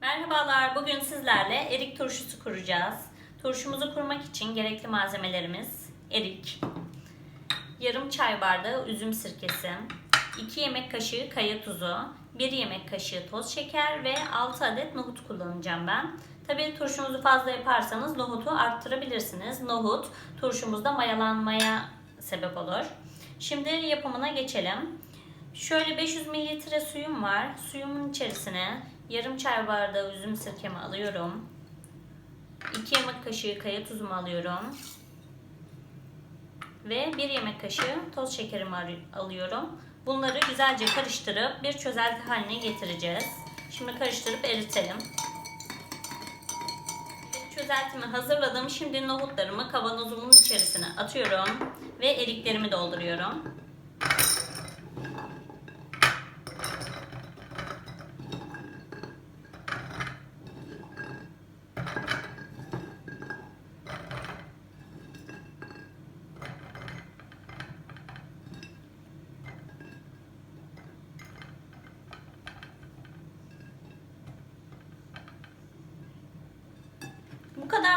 Merhabalar, bugün sizlerle erik turşusu kuracağız. Turşumuzu kurmak için gerekli malzemelerimiz erik, yarım çay bardağı üzüm sirkesi, 2 yemek kaşığı kaya tuzu, 1 yemek kaşığı toz şeker ve 6 adet nohut kullanacağım ben. Tabii turşumuzu fazla yaparsanız nohutu arttırabilirsiniz. Nohut turşumuzda mayalanmaya sebep olur. Şimdi yapımına geçelim. Şöyle 500 mililitre suyum var. Suyumun içerisine yarım çay bardağı üzüm sirkemi alıyorum. 2 yemek kaşığı kaya tuzumu alıyorum. Ve 1 yemek kaşığı toz şekerimi alıyorum. Bunları güzelce karıştırıp bir çözelti haline getireceğiz. Şimdi karıştırıp eritelim. Çözeltimi hazırladım. Şimdi nohutlarımı kavanozumun içerisine atıyorum ve eriklerimi dolduruyorum.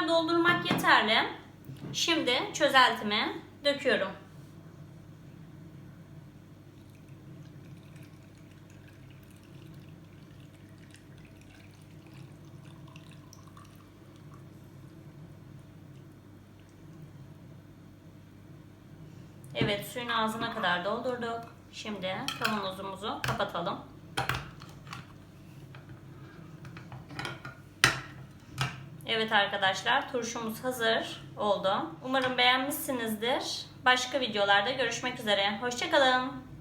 Doldurmak yeterli. Şimdi çözeltimi döküyorum. Evet suyun ağzına kadar doldurduk. Şimdi kavanozumuzu kapatalım. Evet arkadaşlar turşumuz hazır oldu. Umarım beğenmişsinizdir. Başka videolarda görüşmek üzere. Hoşçakalın.